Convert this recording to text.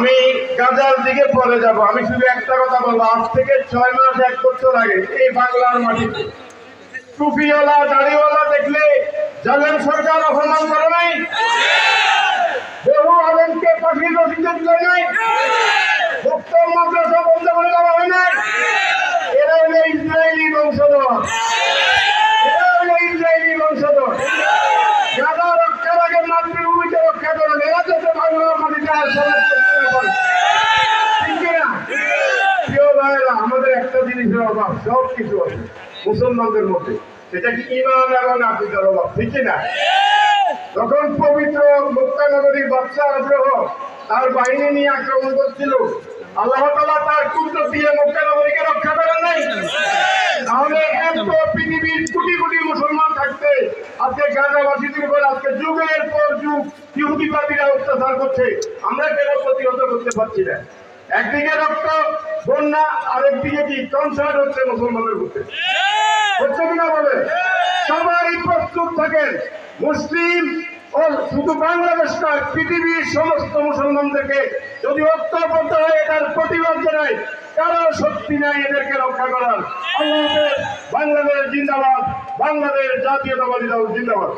আমি গাজার দিকে পরে যাব। আমি শুধু একটা কথা বলব, আজ থেকে ছয় মাস এক বছর আগে এই বাংলার মাটিতে টুপিওয়ালা, দাড়িওয়ালা দেখলে জালেম সরকার অপমান করে নাই? বহু নাই? হয় এরা মাতৃভূমিকে রক্ষা করেন। এরা যাতে বাংলার মাটিতে আর সমাজ করতে না পারে ঠিক কিনা প্রিয় ভাইয়েরা আমাদের একটা জিনিসের অভাব, সব কিছু আছে, মুসলমানদের মধ্যে। সেটা কি ইমান এবং আকিদার অভাব, ঠিক কিনা যখন পবিত্র মুক্তানগরীর বাচ্চা আগ্রহ, তার বাহিনী নিয়ে আক্রমণ করছিল, আল্লাহ তালা তার কুদ্র দিয়ে মুক্তানগরীকে রক্ষা করেন নাই। তাহলে এত পৃথিবীর কোটি কোটি মুসলমান থাকতে, আজকে গাজাবাসীদের উপর, আজকে যুগের পর যুগ ইহুদিবাদীরা অত্যাচার করছে, আমরা কেন প্রতিহত করতে পারছি না? একদিকে রক্ত বন্যা আরেকদিকে কি? কনসার্ট হচ্ছে মুসলমানদের মধ্যে। হচ্ছে কিনা বলে সবাই প্রস্তুত থাকেন। মুসলিম ও শুধু বাংলাদেশ নয় পৃথিবীর সমস্ত মুসলমানদেরকে যদি ঐক্যবদ্ধ হয় এটার প্রতিবাদ জানায় কারও শক্তি নাই এদেরকে রক্ষা করার। বাংলাদেশ জিন্দাবাদ বাংলাদেশ জাতীয়তাবাদী দল জিন্দাবাদ।